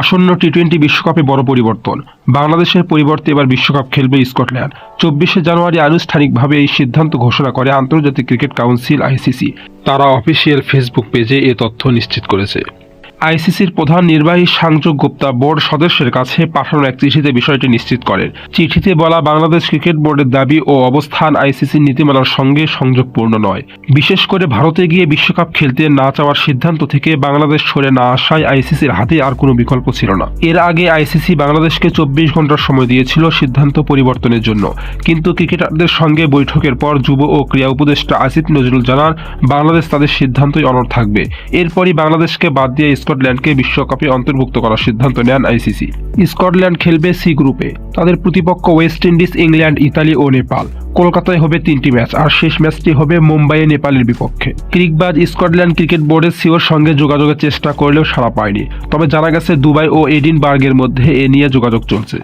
আসন্ন T twenty বিশ্বকাপে বড় পরিবর্তন। বাংলাদেশের পরিবর্তে এবার বিশ্বকাপ খেলবে স্কটল্যান্ড। চব্বিশে জানুয়ারি আনুষ্ঠানিকভাবে এই সিদ্ধান্ত ঘোষণা করে আন্তর্জাতিক ক্রিকেট কাউন্সিল আইসিসি। তারা অফিসিয়াল ফেসবুক পেজে এ তথ্য নিশ্চিত করেছে। আইসিসির প্রধান নির্বাহী সাংযোগ গুপ্তা বোর্ড সদস্যের কাছে পাঠানো এক চিঠিতে বিষয়টি নিশ্চিত করেন। চিঠিতে বলা, বাংলাদেশ ক্রিকেট বোর্ডের দাবি ও অবস্থান আইসিসির নীতিমালার সঙ্গে সংযোগপূর্ণ নয়। বিশেষ করে ভারতে গিয়ে বিশ্বকাপ খেলতে না চাওয়ার সিদ্ধান্ত থেকে বাংলাদেশ সরে না আসায় আইসিসির হাতে আর কোনো বিকল্প ছিল না। এর আগে আইসিসি বাংলাদেশকে চব্বিশ ঘণ্টার সময় দিয়েছিল সিদ্ধান্ত পরিবর্তনের জন্য। কিন্তু ক্রিকেটারদের সঙ্গে বৈঠকের পর যুব ও ক্রীড়া উপদেষ্টা আসিফ নজরুল জানান, বাংলাদেশ তাদের সিদ্ধান্তই অনড় থাকবে। এরপরই বাংলাদেশকে বাদ দিয়ে স্কটল্যান্ডকে বিশ্বকাপে অন্তর্ভুক্ত করার সিদ্ধান্ত নেন আইসিসি। স্কটল্যান্ড খেলবে সি গ্রুপে। তাদের প্রতিপক্ষ ওয়েস্ট ইন্ডিজ, ইংল্যান্ড, ইতালি ও নেপাল। কলকাতায় হবে তিনটি ম্যাচ, আর শেষ ম্যাচটি হবে মুম্বাইয়ে নেপালের বিপক্ষে। ক্রিকবাজ স্কটল্যান্ড ক্রিকেট বোর্ডের সিওর সঙ্গে যোগাযোগের চেষ্টা করলেও সাড়া পায়নি। তবে জানা গেছে দুবাই ও এডিনবার্গের মধ্যে এ নিয়ে যোগাযোগ চলছে।